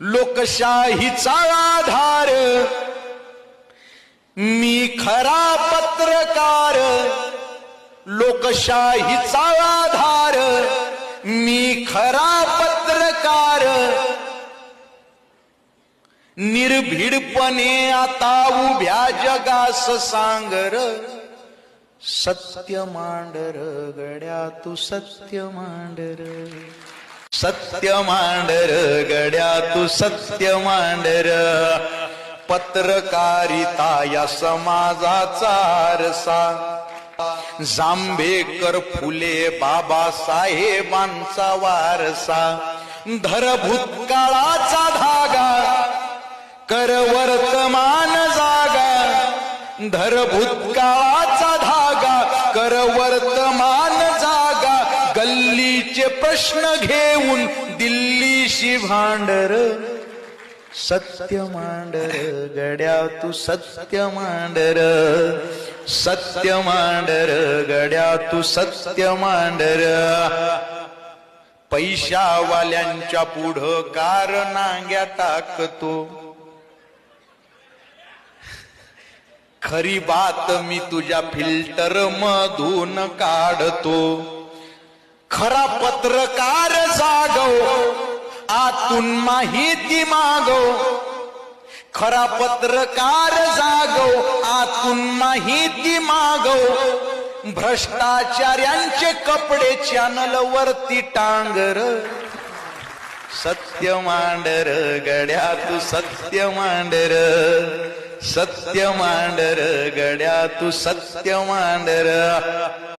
लोकशाहीचा आधार. मी खरा पत्रकार. लोकशाहीचा आधार. मी खरा पत्रकार. निर्भीडपणे आता उभ्या जगास सांगर. सत्य मांडर गड्या तू सत्य मांडर. सत्य मांडर गड्या तू सत्य मांडर पत्रकारिता या समाजाचा आरसा. जांभेकर फुले बाबासाहेबांचा वारसा. धर भूतकाळाचा धागा कर वर्तमान जागा. धर भूतकाळाचा धागा कर वर्तमान जागा. गल्लीचे प्रश्न घेऊन दिल्लीशी भांडर. सत्य मांडर गड्या तू सत्य मांडर. सत्य मांडर गड्या तू सत्य मांडर. पैशावाल्यांच्या पुढं कार नांग्या टाकतो. खरी बात मी तुझ्या फिल्टर मधून काढतो. खरा पत्रकार जागव आतून माहिती मागव. खरा पत्रकार जागव आतून माहिती मागव. भ्रष्टाचार्यांचे कपडे चॅनल वरती टांगर. सत्य मांडर गड्या तू सत्य मांडर. सत्य मांडर गड्या तू सत्य मांडर.